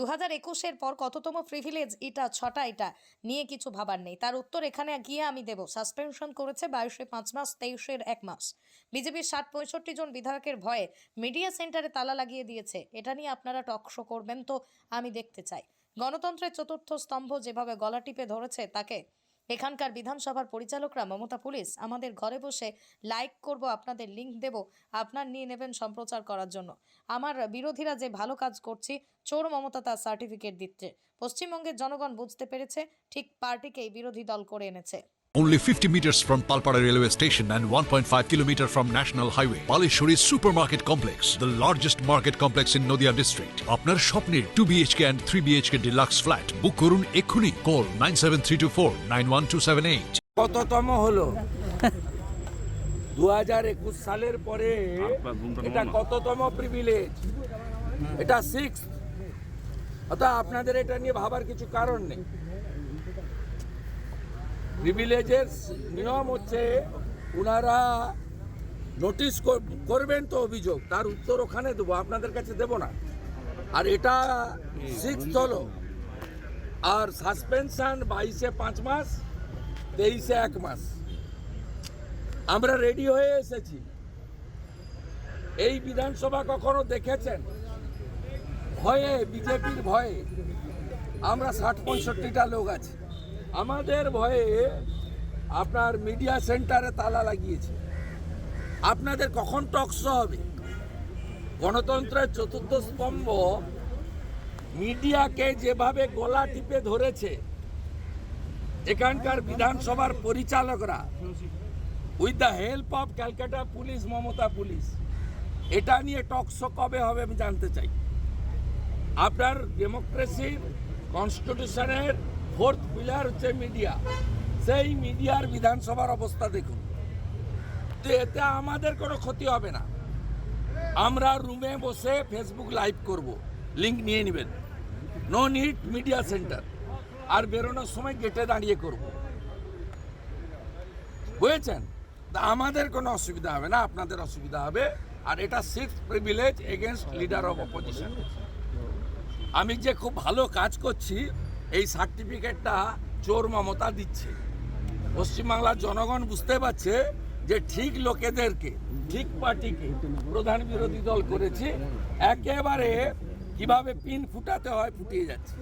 দু হাজার একুশের পর কততম প্রিভিলেজ এটা, ছটা এটা, নিয়ে কিছু ভাবার নেই। তার উত্তর এখানে গিয়ে আমি দেব। সাসপেনশন করেছে বাইশে পাঁচ মাস, তেইশের এক মাস। বিজেপির ষাট পঁয়ষট্টি জন বিধায়কের ভয়ে মিডিয়া সেন্টারে তালা লাগিয়ে দিয়েছে। এটা নিয়ে আপনারা টক শো করবেন তো আমি দেখতে চাই। গণতন্ত্রের চতুর্থ স্তম্ভ যেভাবে গলা টিপে ধরেছে তাকে এখানকার বিধানসভার পরিচালকরা মমতা পুলিশ, আমাদের ঘরে বসে লাইক করব, আপনাদের লিঙ্ক দেব, আপনার নিয়ে নেবেন সম্প্রচার করার জন্য। আমার বিরোধীরা যে ভালো কাজ করছি, চোর মমতা তার সার্টিফিকেট দিচ্ছে। পশ্চিমবঙ্গের জনগণ বুঝতে পেরেছে, ঠিক পার্টিকেই বিরোধী দল করে এনেছে। Only 50 meters from Palpara railway station and 1.5 kilometer from National Highway, Palishuri Supermarket Complex, the largest market complex in Noida district. আপনার স্বপ্নের 2 BHK and 3 BHK deluxe flat বুক করুন এক্ষুনি কল 97324 91278 কততম হলো দু হাজার একুশ সালের পরে এটা কততম প্রিভিলেজ এটা সিক্স অর্থাৎ আপনাদের এটা নিয়ে ভাবার কিছু কারণ নেই প্রিভিলেজের নিয়ম হচ্ছে ওনারা নোটিশ করবেন তো অভিযোগ, তার উত্তর ওখানে দেবো, আপনাদের কাছে দেবো না। আর এটা সিক্স হলো। আর সাসপেনশন বাইশে পাঁচ মাস, তেইশে এক মাস। আমরা রেডি হয়ে এসেছি। এই বিধানসভা কখনো দেখেছেন? ভয়ে, বিজেপির ভয়ে। আমরা ষাট পঁয়ষট্টিটা লোক আছি। আমাদের ভয়ে আপনার মিডিয়া সেন্টারে তালা লাগিয়েছে। আপনাদের কখন টকশো হবে? গণতন্ত্রের চতুর্থ স্তম্ভ মিডিয়াকে যেভাবে গলা টিপে ধরেছে, এখানকার বিধানসভার পরিচালকরা with the help of Calcutta police, Mamata police, এটা নিয়ে টকশো কবে হবে আমি জানতে চাই। আপনার ডেমোক্রেসির কনস্টিটিউশনের ফোর্থ পিলার হচ্ছে মিডিয়া। সেই মিডিয়ার বিধানসভার অবস্থা দেখুন। তো এতে আমাদের কোনো ক্ষতি হবে না। আমরা রুমে বসে ফেসবুক লাইভ করব। লিঙ্ক নিয়ে নেবেন। নো নিড মিডিয়া সেন্টার আর বেরোনোর সময় গেটে দাঁড়িয়ে করব। বুঝেছেন? আমাদের কোনো অসুবিধা হবে না, আপনাদের অসুবিধা হবে। আর এটা six privilege against leader of opposition আমি যে খুব ভালো কাজ করছি এই সার্টিফিকেটটা চোর মমতা দিচ্ছে। পশ্চিমবাংলার জনগণ বুঝতে পারছে যে ঠিক লোকেদেরকে, ঠিক পার্টিকে প্রধান বিরোধী দল করেছে। একেবারে কীভাবে পিন ফুটাতে হয় ফুটিয়ে যাচ্ছে।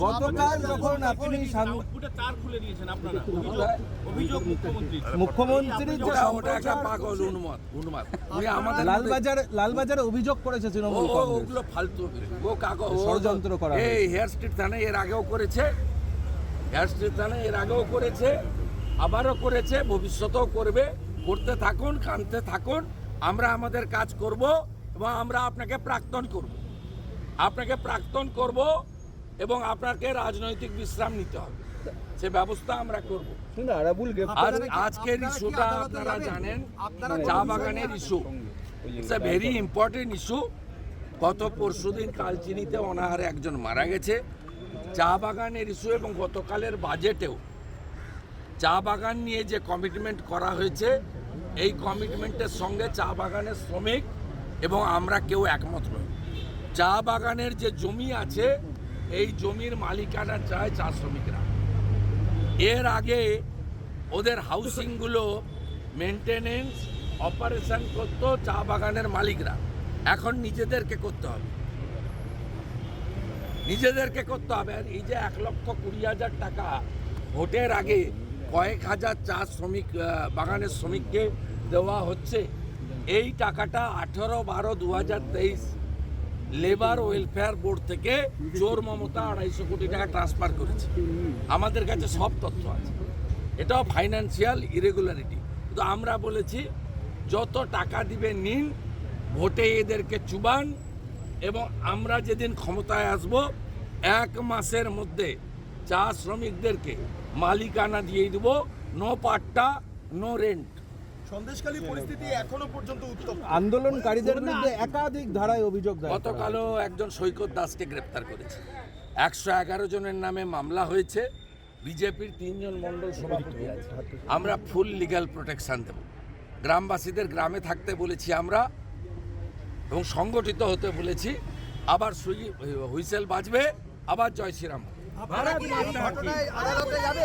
গতকাল যখন আপনি সাং- আউটপুটে তার খুলে দিয়েছেন আপনারা অভিযোগ অভিযোগ মুখ্যমন্ত্রী মুখ্যমন্ত্রী ওটা একটা পাগল উন্মাদ উন্মাদ আমাদের লালবাজার লালবাজারে অভিযোগ করেছে ও তৃণমূল ওগুলো ফালতু ও কাগজ ষড়যন্ত্র করা এই হেয়ার স্ট্রিট থানায় এর আগেও করেছে। হেয়ার স্ট্রিট থানায় এর আগেও করেছে। আবারও করেছে। ভবিষ্যতেও করবে। করতে থাকুন কানতে থাকুন। আমরা আমাদের কাজ করব এবং আমরা আপনাকে প্রাক্তন করব। আপনাকে প্রাক্তন করব এবং আপনাকে রাজনৈতিক বিশ্রাম নিতে হবে। সে ব্যবস্থা আমরা করব। আজ আজকের ইস্যুটা আপনারা জানেন চা বাগানের issue. It's a very important issue গত পরশুদিন কালচিনিতে অনাহারে একজন মারা গেছে। চা বাগানের ইস্যু এবং গতকালের বাজেটেও। চা বাগান নিয়ে যে কমিটমেন্ট করা হয়েছে এই কমিটমেন্টের সঙ্গে চা বাগানের শ্রমিক এবং আমরা কেউ একমত নই। চা বাগানের যে জমি আছে, এই জমির মালিকানা চায় চা শ্রমিকরা। এর আগে ওদের হাউসিংগুলো মেনটেনেন্স অপারেশন করতো চা বাগানের মালিকরা। এখন নিজেদেরকে করতে হবে। নিজেদেরকে করতে হবে। আর এই যে এক লক্ষ কুড়ি হাজার টাকা ভোটের আগে কয়েক হাজার চা শ্রমিক বাগানের শ্রমিককে দেওয়া হচ্ছে। এই টাকাটা আঠেরো বারো দু হাজার তেইশ লেবার ওয়েলফেয়ার বোর্ড থেকে চোর মমতা আড়াইশো কোটি টাকা ট্রান্সফার করেছে। আমাদের কাছে সব তথ্য আছে। এটাও ফাইন্যান্সিয়াল ইরেগুলারিটি। তো আমরা বলেছি, যত টাকা দিবে নিন, ভোটে এদেরকে চুবান এবং আমরা যেদিন ক্ষমতায় আসব, এক মাসের মধ্যে চা শ্রমিকদেরকে মালিকানা দিয়ে দেব no patta no rent Sandeshkhali পরিস্থিতি এখনও পর্যন্ত উত্তপ্ত। আন্দোলনকারীদের বিরুদ্ধে একাধিক ধারায় অভিযোগ। গতকালও একজন সৈকত দাসকে গ্রেপ্তার করেছে। একশো এগারো জনের নামে মামলা হয়েছে বিজেপির তিনজন মণ্ডল সভাপতি আছে আমরা ফুল লিগ্যাল প্রোটেকশন দেব। গ্রামবাসীদের গ্রামে থাকতে বলেছি আমরা এবং সংগঠিত হতে বলেছি। আবার সুই হুইসেল বাজবে আবার জয় শ্রীরাম আদালতে যাবে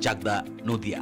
চাকদা নদিয়া